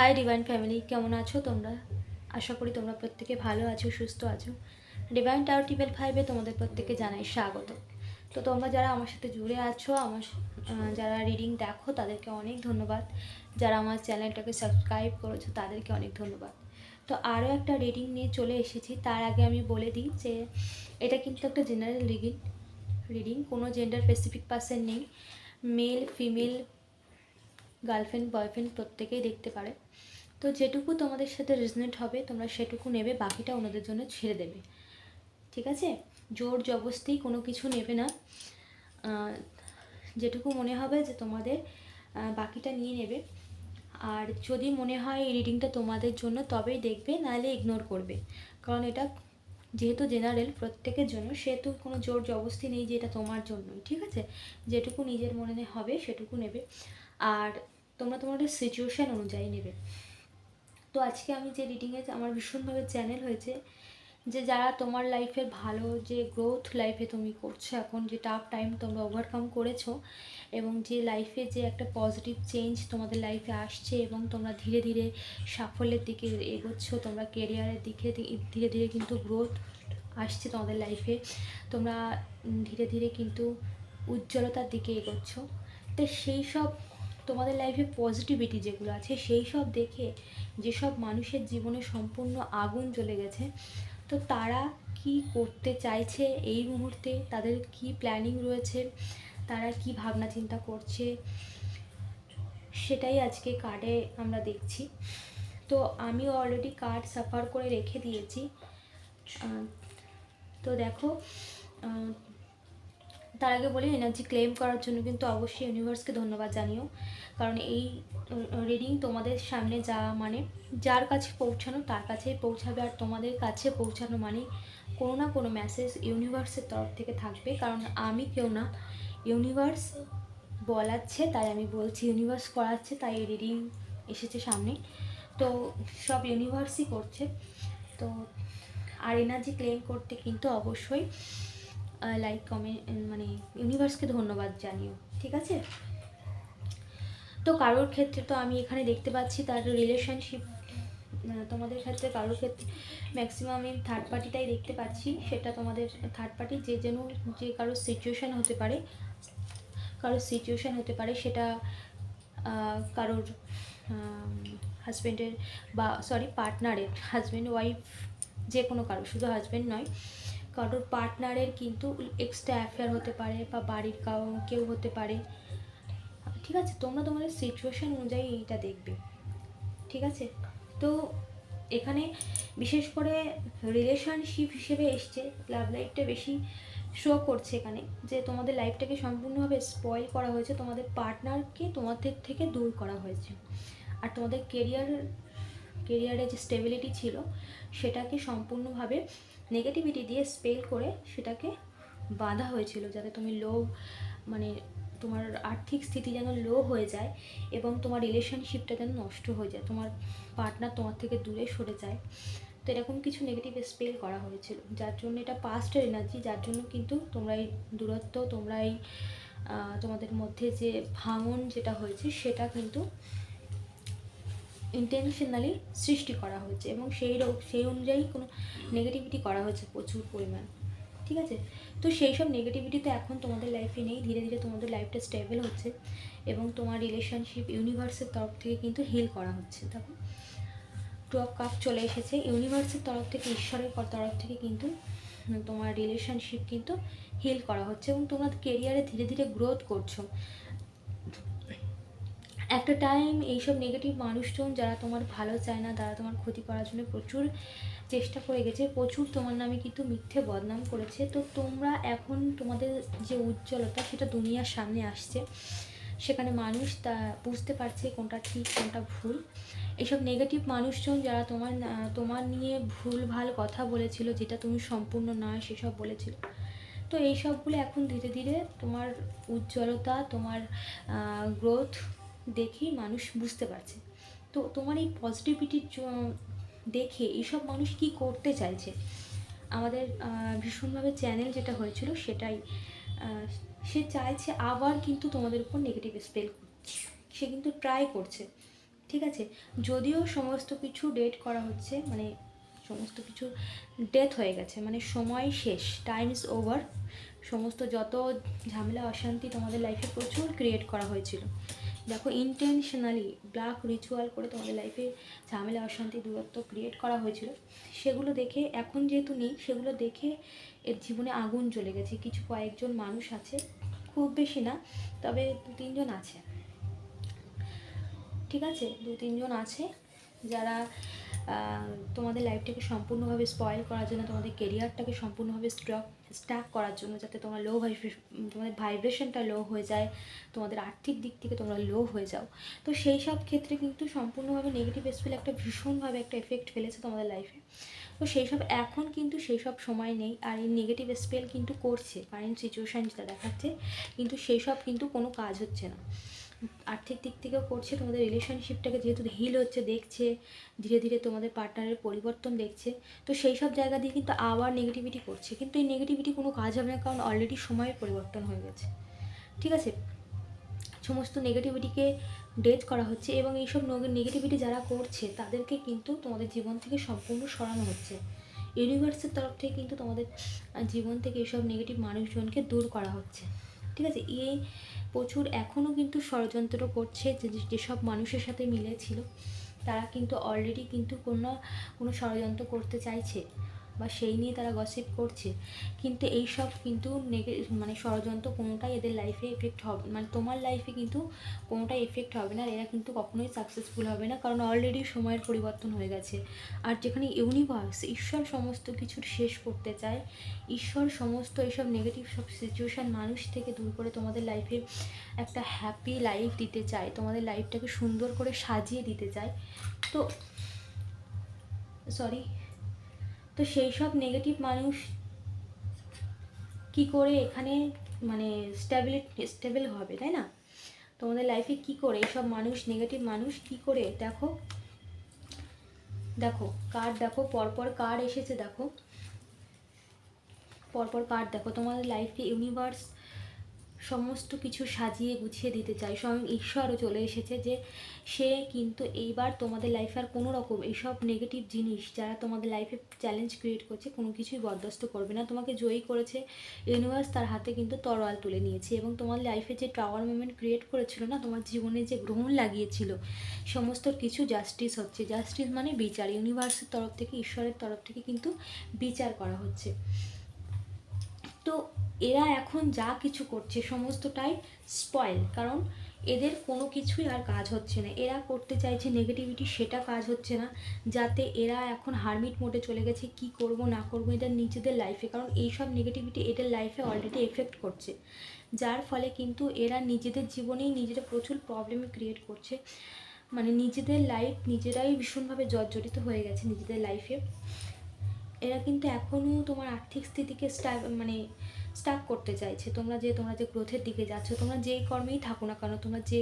Hi divine family কেমন আছো তোমরা? আশা করি তোমরা প্রত্যেকে ভালো আছো, সুস্থ আছো। ডিভাইন টাওয়ার টিভেল ফাইভে তোমাদের প্রত্যেকে জানাই স্বাগত। তো তোমরা যারা আমার সাথে জুড়ে আছো, আমার যারা রিডিং দেখো, তাদেরকে অনেক ধন্যবাদ। যারা আমার চ্যানেলটাকে সাবস্ক্রাইব করেছ, তাদেরকে অনেক ধন্যবাদ। তো আরও একটা রিডিং নিয়ে চলে এসেছি। তার আগে আমি বলে দিই যে, এটা কিন্তু একটা জেনারেল রিডিং রিডিং কোনো জেন্ডার স্পেসিফিক পার্সন নেই। মেল ফিমেল গার্লফ্রেন্ড বয়ফ্রেন্ড প্রত্যেকেই দেখতে পারে। তো যেটুকু তোমাদের সাথে রেজনেট হবে, তোমরা সেটুকু নেবে, বাকিটা ওনাদের জন্য ছেড়ে দেবে। ঠিক আছে? জোর জবস্তি কোনো কিছু নেবে না। যেটুকু মনে হবে যে তোমাদের বাকিটা নিয়ে নেবে। আর যদি মনে হয় এই রিডিংটা তোমাদের জন্য, তবেই দেখবে, নাহলে ইগনোর করবে। কারণ এটা যেহেতু জেনারেল প্রত্যেকের জন্য, সেহেতু কোনো জোর জবস্তি নেই যে এটা তোমার জন্যই। ঠিক আছে? যেটুকু নিজের মনে হবে, সেটুকু নেবে। আর তোমরা তোমাদের সিচুয়েশান অনুযায়ী নেবে। তো আজকে আমি যে রিডিংয়ে আমার ভীষণভাবে চ্যানেল হয়েছে যে যারা তোমার লাইফের ভালো যে গ্রোথ লাইফে তুমি করছ এখন, যে টাফ টাইম তোমরা ওভারকাম করেছ এবং যে লাইফে যে একটা পজিটিভ চেঞ্জ তোমাদের লাইফে আসছে এবং তোমরা ধীরে ধীরে সাফল্যের দিকে এগোচ্ছ, তোমরা কেরিয়ারের দিকে ধীরে ধীরে কিন্তু গ্রোথ আসছে তোমাদের লাইফে তোমরা ধীরে ধীরে কিন্তু উজ্জ্বলতার দিকে এগোচ্ছ। তো সেই সব তোমাদের লাইফে পজিটিভিটি যেগুলো আছে, সেই সব দেখে যেসব মানুষের জীবনে সম্পূর্ণ আগুন জ্বলে গেছে, তো তারা কি করতে চাইছে এই মুহূর্তে? তাদের কি প্ল্যানিং রয়েছে? তারা কি ভাবনা চিন্তা করছে? সেটাই আজকে কার্ডে আমরা দেখছি। তো আমিও অলরেডি কার্ড সাফার করে রেখে দিয়েছি। তো দেখো তার আগে বলি এনার্জি ক্লেম করার জন্য কিন্তু অবশ্যই ইউনিভার্সকে ধন্যবাদ জানিও। কারণ এই রিডিং তোমাদের সামনে যা মানে যার কাছে পৌঁছানো তার কাছেই পৌঁছাবে। আর তোমাদের কাছে পৌঁছানো মানে কোনো না কোনো মেসেজ ইউনিভার্সের তরফ থেকে থাকবে। কারণ আমি কেউ না ইউনিভার্স বলাচ্ছে, তাই আমি বলছি ইউনিভার্স করাচ্ছে, তাই এই রিডিং এসেছে সামনে। তো সব ইউনিভার্সই করছে। তো আর এনার্জি ক্লেম করতে কিন্তু অবশ্যই লাইক কমেন্ট মানে ইউনিভার্সকে ধন্যবাদ জানিও, ঠিক আছে? তো কারোর ক্ষেত্রে তো আমি এখানে দেখতে পাচ্ছি তার রিলেশনশিপ তোমাদের ক্ষেত্রে কারোর ক্ষেত্রে ম্যাক্সিমাম আমি থার্ড পার্টিটাই দেখতে পাচ্ছি। সেটা তোমাদের থার্ড পার্টি যে যেন, যে কারোর সিচুয়েশান হতে পারে, কারোর সিচুয়েশান হতে পারে, সেটা কারোর হাজব্যান্ডের বা সরি পার্টনারের হাজব্যান্ড ওয়াইফ যে কোনো কারও শুধু হাজব্যান্ড নয়। কারোর পার্টনারের কিন্তু এক্সট্রা অ্যাফেয়ার হতে পারে বা বাড়ির কাউ, কেউ হতে পারে। ঠিক আছে, তোমরা তোমাদের সিচুয়েশান অনুযায়ী এইটা দেখবে। ঠিক আছে? তো এখানে বিশেষ করে রিলেশনশিপ হিসেবে এসছে। লাভ লাইফটা বেশি শো করছে এখানে। যে তোমাদের লাইফটাকে সম্পূর্ণভাবে স্পয়েল করা হয়েছে। তোমাদের পার্টনারকে তোমাদের থেকে দূর করা হয়েছে। আর তোমাদের কেরিয়ার কেরিয়ারে যে স্টেবিলিটি ছিল, সেটাকে সম্পূর্ণভাবে নেগেটিভিটি দিয়ে স্পেল করে সেটাকে বাঁধা হয়েছিল, যাতে তুমি লো মানে তোমার আর্থিক স্থিতি যেন লো হয়ে যায় এবং তোমার রিলেশনশিপটা যেন নষ্ট হয়ে যায়, তোমার পার্টনার তোমার থেকে দূরে সরে যায়। তো এরকম কিছু নেগেটিভ স্পেল করা হয়েছিল, যার জন্য এটা পাস্টের এনার্জি যার জন্য কিন্তু তোমরা এই দূরত্ব, তোমরা এই তোমাদের মধ্যে যে ভাঙন যেটা হয়েছে, সেটা কিন্তু ইন্টেনশনালি সৃষ্টি করা হয়েছে এবং সেই সেই অনুযায়ী কোনো নেগেটিভিটি করা হয়েছে প্রচুর পরিমাণ, ঠিক আছে? তো সেই সব নেগেটিভিটি তো এখন তোমাদের লাইফে নেই, ধীরে ধীরে তোমাদের লাইফটা স্টেবল হচ্ছে এবং তোমার রিলেশনশিপ ইউনিভার্সের তরফ থেকে কিন্তু হিল করা হচ্ছে, দেখো। টু অফ কাপ চলে এসেছে ইউনিভার্সের তরফ থেকে, ঈশ্বরের তরফ থেকে কিন্তু তোমার রিলেশনশিপ কিন্তু হিল করা হচ্ছে এবং তোমরা কেরিয়ারে ধীরে ধীরে গ্রোথ করছ। একটা টাইম এইসব নেগেটিভ মানুষজন যারা তোমার ভালো চায় না তারা তোমার ক্ষতি করার জন্য প্রচুর চেষ্টা করে গেছে, প্রচুর তোমার নামে কিন্তু মিথ্যে বদনাম করেছে। তো তোমরা এখন তোমাদের যে উজ্জ্বলতা সেটা দুনিয়ার সামনে আসছে। সেখানে মানুষ তা বুঝতে পারছে কোনটা ঠিক, কোনটা ভুল। এইসব নেগেটিভ মানুষজন যারা তোমার তোমার নিয়ে ভুল, ভালো কথা বলেছিল, যেটা তুমি সম্পূর্ণ নয় সেসব বলেছিল। তো এই সবগুলো এখন ধীরে ধীরে তোমার উজ্জ্বলতা, তোমার গ্রোথ দেখেই মানুষ বুঝতে পারছে। তো তোমার এই পজিটিভিটির দেখে এইসব মানুষ কি করতে চাইছে? আমাদের ভীষণভাবে চ্যানেল যেটা হয়েছিল সেটাই সে চাইছে আবার কিন্তু তোমাদের উপর নেগেটিভ স্পেল সে কিন্তু ট্রাই করছে। ঠিক আছে? যদিও সমস্ত কিছু ডেট করা হচ্ছে মানে সমস্ত কিছু ডেথ হয়ে গেছে মানে সময় শেষ টাইম ইজ ওভার সমস্ত যত ঝামেলা, অশান্তি তোমাদের লাইফে প্রচুর ক্রিয়েট করা হয়েছিল। দেখো ইন্টেনশনালি ব্ল্যাক রিচুয়াল করে তোমাদের লাইফে ঝামেলা, অশান্তি, দূরত্ব ক্রিয়েট করা হয়েছিল। সেগুলো দেখে, এখন যেহেতু নেই, সেগুলো দেখে এর জীবনে আগুন চলে গেছে। কিছু কয়েকজন মানুষ আছে, খুব বেশি না, তবে দু তিনজন আছে। ঠিক আছে? দু তিনজন আছে। যারা তোমাদের লাইফটাকে সম্পূর্ণভাবে স্পয়েল করার জন্য, তোমাদের কেরিয়ারটাকে সম্পূর্ণভাবে স্ট্রক স্টাক করার জন্য যাতে তোমার লো তোমাদের ভাইব্রেশনটা লো হয়ে যায়, তোমাদের আর্থিক দিক থেকে তোমরা লো হয়ে যাও। তো সেই সব ক্ষেত্রে কিন্তু সম্পূর্ণভাবে নেগেটিভ স্পেল একটা ভীষণভাবে একটা এফেক্ট ফেলেছে তোমাদের লাইফে তো সেই সব, এখন কিন্তু সেই সব সময় নেই, আর এই নেগেটিভ স্পেল কিন্তু করছে কারেন্ট সিচুয়েশান যেটা দেখাচ্ছে, কিন্তু সেই সব কিন্তু কোনো কাজ হচ্ছে না। আর্থিক দিক থেকেও করছে, তোমাদের রিলেশনশিপটাকে যেহেতু হিল হচ্ছে, দেখছে, ধীরে ধীরে তোমাদের পার্টনারের পরিবর্তন দেখছে, তো সেই সব জায়গা দিয়ে কিন্তু আবার নেগেটিভিটি করছে। কিন্তু এই নেগেটিভিটি কোনো কাজ হবে না, কারণ অলরেডি সময়ের পরিবর্তন হয়ে গেছে। ঠিক আছে? সমস্ত নেগেটিভিটিকে ডেথ করা হচ্ছে এবং এইসব নেগেটিভিটি যারা করছে, তাদেরকে কিন্তু তোমাদের জীবন থেকে সম্পূর্ণ সরানো হচ্ছে। ইউনিভার্সের তরফ থেকে কিন্তু তোমাদের জীবন থেকে এইসব নেগেটিভ মানুষজনকে দূর করা হচ্ছে। ঠিক আছে? এই প্রচুর এখনও কিন্তু ষড়যন্ত্র করছে যে যেসব মানুষের সাথে মিলেছিল, তারা কিন্তু অলরেডি কিন্তু কোনো কোনো ষড়যন্ত্র করতে চাইছে। বা সেই নিয়ে তারা গসিপ করছে। কিন্তু এই সব কিন্তু নেগে মানে ষড়যন্ত্র কোনোটাই এদের লাইফে এফেক্ট হবে মানে তোমার লাইফে কিন্তু কোনোটাই এফেক্ট হবে না, আর এরা কিন্তু কখনোই সাকসেসফুল হবে না, কারণ অলরেডি সময়ের পরিবর্তন হয়ে গেছে। আর যেখানে ইউনিভার্স ঈশ্বর সমস্ত কিছুর শেষ করতে চায়, ঈশ্বর সমস্ত এইসব নেগেটিভ সব সিচুয়েশান মানুষ থেকে দূর করে তোমাদের লাইফে একটা হ্যাপি লাইফ দিতে চায়, তোমাদের লাইফটাকে সুন্দর করে সাজিয়ে দিতে চায়। তো সরি তো সেই সব নেগেটিভ মানুষ কি করে এখানে মানে স্ট্যাবিলিটি স্টেবল হবে, তাই না? তোমাদের লাইফে কি করে এইসব মানুষ নেগেটিভ মানুষ কি করে? দেখো দেখো কার দেখো, পরপর কার এসেছে, দেখো। পরপর কার দেখো, তোমাদের লাইফে ইউনিভার্স সমস্ত কিছু সাজিয়ে গুছিয়ে দিতে চায় স্বয়ং ঈশ্বরও চলে এসেছে যে সে কিন্তু এইবার তোমাদের লাইফে আর কোনো রকম এইসব নেগেটিভ জিনিস যারা তোমাদের লাইফে চ্যালেঞ্জ ক্রিয়েট করছে কোনো কিছুই বরদাস্ত করবে না। তোমাকে জয়ী করেছে ইউনিভার্স তার হাতে কিন্তু তরোয়াল তুলে নিয়েছে এবং তোমার লাইফে যে টাওয়ার মুভমেন্ট ক্রিয়েট করেছিল না, তোমার জীবনে যে গ্রহণ লাগিয়েছিল, সমস্ত কিছু জাস্টিস হচ্ছে। জাস্টিস মানে বিচার। ইউনিভার্সের তরফ থেকে, ঈশ্বরের তরফ থেকে কিন্তু বিচার করা হচ্ছে। তো এরা এখন যা কিছু করছে সমস্তটাই স্পয়েল কারণ এদের কোনো কিছুই আর কাজ হচ্ছে না। এরা করতে চাইছে নেগেটিভিটি সেটা কাজ হচ্ছে না। যাতে এরা এখন হারমিট মোডে চলে গেছে, কি করব, না করব, এটা নিজেদের লাইফে কারণ এইসব নেগেটিভিটি এদের লাইফে অলরেডি এফেক্ট করছে। যার ফলে কিন্তু এরা নিজেদের জীবনেই নিজেরা প্রচুর প্রবলেম ক্রিয়েট করছে। মানে নিজেদের লাইফ নিজেরাই ভীষণভাবে জর্জরিত হয়ে গেছে নিজেদের লাইফে এরা কিন্তু এখনও তোমার আর্থিক স্থিতিকে মানে স্টাক করতে চাইছে। তোমরা যে তোমরা যে গ্রোথের দিকে যাচ্ছ, তোমরা যেই কর্মেই থাকো না কেন, তোমরা যে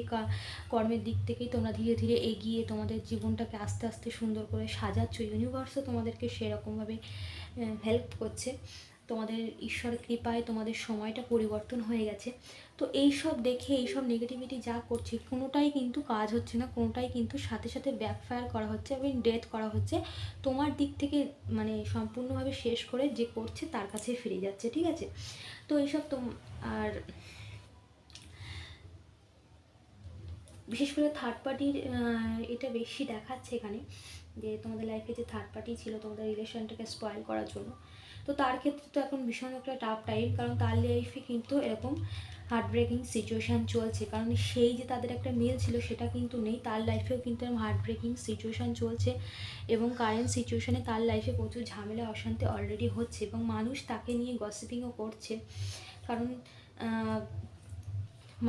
কর্মের দিক থেকেই তোমরা ধীরে ধীরে এগিয়ে তোমাদের জীবনটাকে আস্তে আস্তে সুন্দর করে সাজাচ্ছ। ইউনিভার্সও তোমাদেরকে সেরকমভাবে হেল্প করছে। তোমাদের ঈশ্বরের কৃপায় তোমাদের সময়টা পরিবর্তন হয়ে গেছে। তো এই সব দেখে, এই সব নেগেটিভিটি যা করছে, কোনোটাই কিন্তু কাজ হচ্ছে না, কোনোটাই কিন্তু সাথে সাথে ব্যাকফায়ার করা হচ্ছে এবং ডেথ করা হচ্ছে। তোমার দিক থেকে মানে সম্পূর্ণভাবে শেষ করে যে করছে তার কাছে ফিরে যাচ্ছে, ঠিক আছে? তো এইসব তোম আর বিশেষ করে থার্ড পার্টির এটা বেশি দেখাচ্ছে এখানে, যে তোমাদের লাইফে যে থার্ড পার্টি ছিল, তোমাদের রিলেশনটাকে স্পয়েল করার জন্য। তো তার ক্ষেত্রে তো এখন ভীষণ একটা টাফ টাইম কারণ তার লাইফে কিন্তু এরকম হার্ট ব্রেকিং সিচুয়েশান চলছে। কারণ সেই যে তাদের একটা মিল ছিল সেটা কিন্তু নেই, তার লাইফেও কিন্তু এরকম হার্ট ব্রেকিং সিচুয়েশান চলছে এবং কারেন্ট সিচুয়েশানে তার লাইফে প্রচুর ঝামেলা, অশান্তি অলরেডি হচ্ছে এবং মানুষ তাকে নিয়ে গসিপিংও করছে। কারণ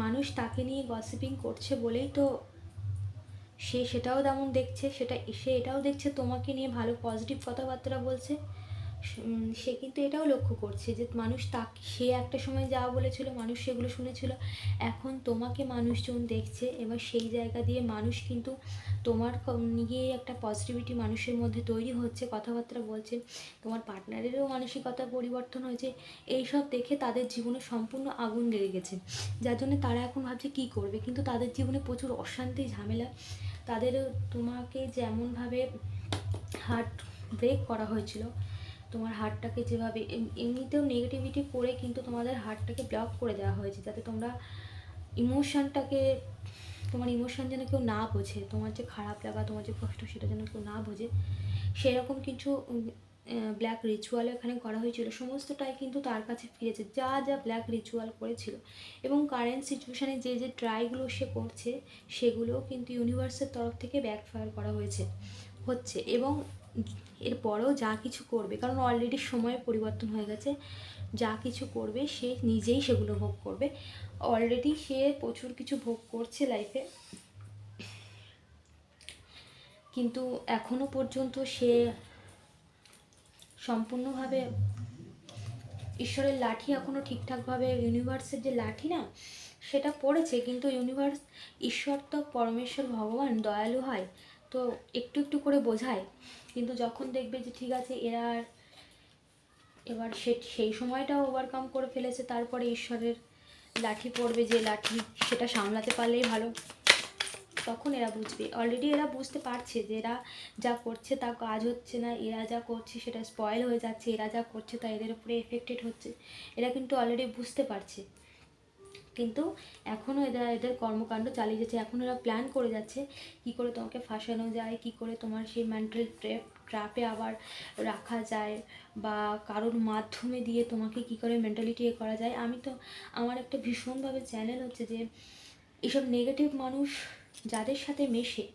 মানুষ তাকে নিয়ে গসিপিং করছে বলেই তো সে সেটাও তেমন দেখছে, সেটা, সে এটাও দেখছে তোমাকে নিয়ে ভালো পজিটিভ কথাবার্তা বলছে। সে কিন্তু এটাও লক্ষ্য করছে যে মানুষ তাকে, সে একটা সময় যা বলেছিল, মানুষ সেগুলো শুনেছিল। এখন তোমাকে মানুষজন দেখছে, এবার সেই জায়গা দিয়ে মানুষ কিন্তু তোমার নিয়ে একটা পজিটিভিটি মানুষের মধ্যে তৈরি হচ্ছে, কথাবার্তা বলছে। তোমার পার্টনারেরও মানসিকতা পরিবর্তন হয়েছে। এইসব দেখে তাদের জীবনে সম্পূর্ণ আগুন লেগে গেছে। যার জন্য তারা এখন ভাবছে কী করবে? কিন্তু তাদের জীবনে প্রচুর অশান্তি, ঝামেলা। তাদের তোমাকে যেমনভাবে হার্ট ব্রেক করা হয়েছিল তোমার হার্টটাকে যেভাবে এমনিতেও নেগেটিভিটি করে কিন্তু তোমাদের হার্টটাকে ব্লক করে দেওয়া হয়েছে, যাতে তোমরা ইমোশনটাকে তোমার ইমোশন যেন কেউ না বোঝে, তোমার যে খারাপ লাগা, তোমার যে কষ্ট, সেটা যেন কেউ না বোঝে। সেরকম কিছু ব্ল্যাক রিচুয়াল এখানে করা হয়েছিল। সমস্তটাই কিন্তু তার কাছে ফিরেছে, যা যা ব্ল্যাক রিচুয়াল করেছিল। এবং কারেন্ট সিচুয়েশানে যে যে ট্রাইগুলো সে করছে, সেগুলোও কিন্তু ইউনিভার্সের তরফ থেকে ব্যাকফায়ার করা হয়েছে, হচ্ছে। এবং এরপরেও যা কিছু করবে, কারণ অলরেডি সময় পরিবর্তন হয়ে গেছে, যা কিছু করবে সে নিজেই সেগুলো ভোগ করবে। অলরেডি সে প্রচুর কিছু ভোগ করছে লাইফে কিন্তু এখনও পর্যন্ত সে সম্পূর্ণভাবে ঈশ্বরের লাঠি এখনও ঠিকঠাকভাবে ইউনিভার্সের যে লাঠি না, সেটা পড়েছে, কিন্তু ইউনিভার্স ঈশ্বর তো পরমেশ্বর, ভগবান, দয়ালু হয়। তো একটু একটু করে বোঝায়। কিন্তু যখন দেখবে যে ঠিক আছে, এরা এবার সে, সেই সময়টাও ওভারকাম করে ফেলেছে, তারপরে ঈশ্বরের লাঠি পড়বে যে লাঠি, সেটা সামলাতে পারলেই ভালো। তখন এরা বুঝবে। অলরেডি এরা বুঝতে পারছে যে এরা যা করছে তা কাজ হচ্ছে না, এরা যা করছে সেটা স্পয়েল হয়ে যাচ্ছে, এরা যা করছে তা এদের উপরে এফেক্টেড হচ্ছে। এরা কিন্তু অলরেডি বুঝতে পারছে। কিন্তু এখনও এরা এদের কর্মকাণ্ড চালিয়ে যাচ্ছে, এখন এরা প্ল্যান করে যাচ্ছে কি করে তোমাকে ফাঁসানো যায়, কি করে তোমার সেই মেন্টাল ট্র্যাপ ট্র্যাপে আবার রাখা যায় বা কারোর মাধ্যমে দিয়ে তোমাকে কি করে মেন্টালিটি এ করা যায়। আমি তো, আমার একটা ভীষণভাবে চ্যানেল হচ্ছে যে এইসব নেগেটিভ মানুষ যাদের সাথে মেশে,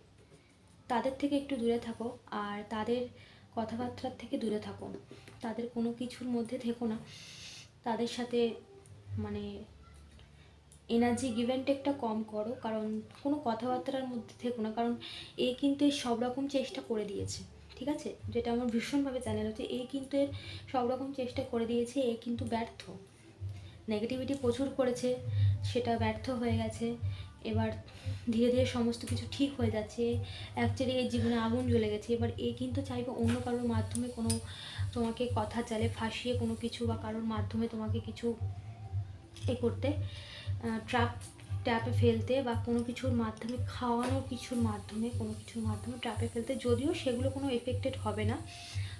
তাদের থেকে একটু দূরে থাকো আর তাদের কথাবার্তার থেকে দূরে থাকো। তাদের কোনো কিছুর মধ্যে থেকো না। তাদের সাথে মানে এনার্জি গিভ অ্যান্ড টেকটা কম করো, কারণ কোনো কথাবার্তার মধ্যে থেকো না, কারণ এ কিন্তু সব রকম চেষ্টা করে দিয়েছে, ঠিক আছে? যেটা আমার ভীষণভাবে চ্যানেল হচ্ছে এ কিন্তু এর সব রকম চেষ্টা করে দিয়েছে, এ কিন্তু ব্যর্থ। নেগেটিভিটি প্রচুর করেছে, সেটা ব্যর্থ হয়ে গেছে, এবার ধীরে ধীরে সমস্ত কিছু ঠিক হয়ে যাচ্ছে অ্যাকচুয়ালি এর জীবনে আগুন জ্বলে গেছে, এবার এ কিন্তু চাইবে অন্য কারোর মাধ্যমে কোনো তোমাকে কথা চালে ফাঁসিয়ে কোনো কিছু বা কারোর মাধ্যমে তোমাকে কিছু এ করতে। ট্র্যাপ ট্যাপে ফেলতে বা কোনো কিছুর মাধ্যমে, খাওয়ানো কিছুর মাধ্যমে, কোনো কিছুর মাধ্যমে ট্র্যাপে ফেলতে, যদিও সেগুলো কোনো এফেক্টেড হবে না।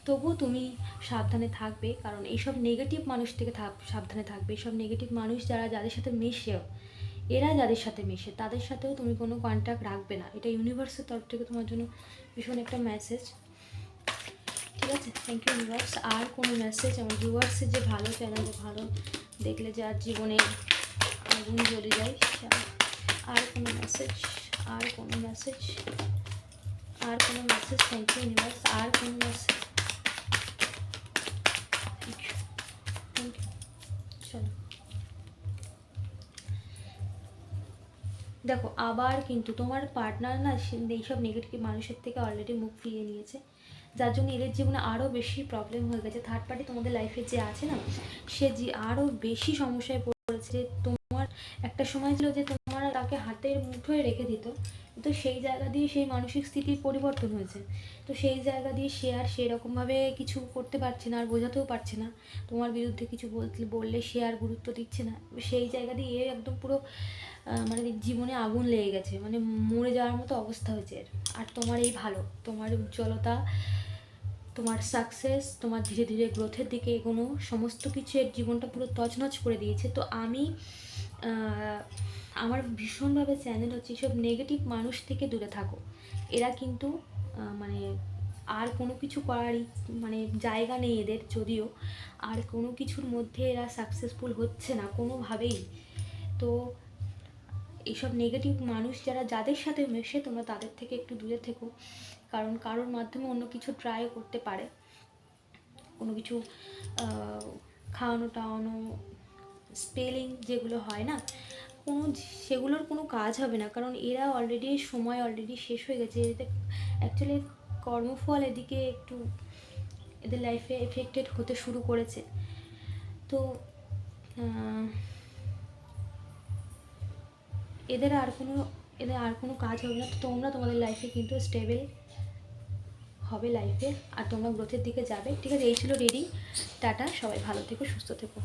তবুও তুমি সাবধানে থাকবে, কারণ এইসব নেগেটিভ মানুষ থেকে থাক, সাবধানে থাকবে। এইসব নেগেটিভ মানুষ যারা যাদের সাথে মেশেও, এরা যাদের সাথে মেশে, তাদের সাথেও তুমি কোনো কন্ট্যাক্ট রাখবে না। এটা ইউনিভার্সের তরফ থেকে তোমার জন্য ভীষণ একটা মেসেজ ঠিক আছে? থ্যাংক ইউ ইউনিভার্স আর কোনো মেসেজ আমার ভিউয়ার্সের যে ভালো চ্যানেল ভালো দেখলে, যার জীবনে আগুন জ্বলে যায়। আর কোনো মেসেজ আর কোনো মেসেজ আর কোনো মেসেজ থ্যাংক ইউ ইউনিভার্স আর কোনো মেসেজ দেখো, আবার কিন্তু তোমার পার্টনার না এইসব নেগেটিভ মানুষের থেকে অলরেডি মুখ ফিরিয়ে নিয়েছে। যার জন্য এদের জীবনে আরও বেশি প্রবলেম হয়ে গেছে। থার্ড পার্টি তোমাদের লাইফে যে আছে না, সে যে আরও বেশি সমস্যায় পড়েছে তোমার একটা সময় ছিল যে তোমার তাকে হাতের মুঠোয় রেখে দিত, তো সেই জায়গা দিয়ে সেই মানসিক স্থিতির পরিবর্তন হয়েছে। তো সেই জায়গা দিয়ে সে আর সেরকমভাবে কিছু করতে পারছে না, আর বোঝাতেও পারছে না। তোমার বিরুদ্ধে কিছু বললে সে আর গুরুত্ব দিচ্ছে না। সেই জায়গা দিয়ে এ একদম পুরো মানে জীবনে আগুন লেগে গেছে। মানে মরে যাওয়ার মতো অবস্থা হয়েছে এর। আর তোমার এই ভালো, তোমার উজ্জ্বলতা, তোমার সাকসেস তোমার ধীরে ধীরে গ্রোথের দিকে এগোনো, সমস্ত কিছু এর জীবনটা পুরো তছনছ করে দিয়েছে। তো আমি আমার ভীষণভাবে চ্যানেল হচ্ছে এইসব নেগেটিভ মানুষ থেকে দূরে থাকো। এরা কিন্তু মানে আর কোনো কিছু করারই মানে জায়গা নেই এদের যদিও। আর কোনো কিছুর মধ্যে এরা সাকসেসফুল হচ্ছে না কোনোভাবেই। তো এইসব নেগেটিভ মানুষ যারা, যাদের সাথে মেশে তোমরা তাদের থেকে একটু দূরে থেকো। কারণ কারোর মাধ্যমে অন্য কিছু ট্রাই করতে পারে। কোনো কিছু খাওয়ানো টাওয়ানো স্পেলিং যেগুলো হয় না, কোনো সেগুলোর কোনো কাজ হবে না। কারণ এরা অলরেডি সময় অলরেডি শেষ হয়ে গেছে। এতে অ্যাকচুয়ালি কর্মফল এদিকে একটু এদের লাইফে এফেক্টেড হতে শুরু করেছে। তো এদের আর কোনো, এদের আর কোনো কাজ হবে না। তো তোমরা তোমাদের লাইফে কিন্তু স্টেবল হবে লাইফে আর তোমরা গ্রোথের দিকে যাবে। ঠিক আছে, এই ছিল রিডিং টাটা, সবাই ভালো থেকো, সুস্থ থেকো।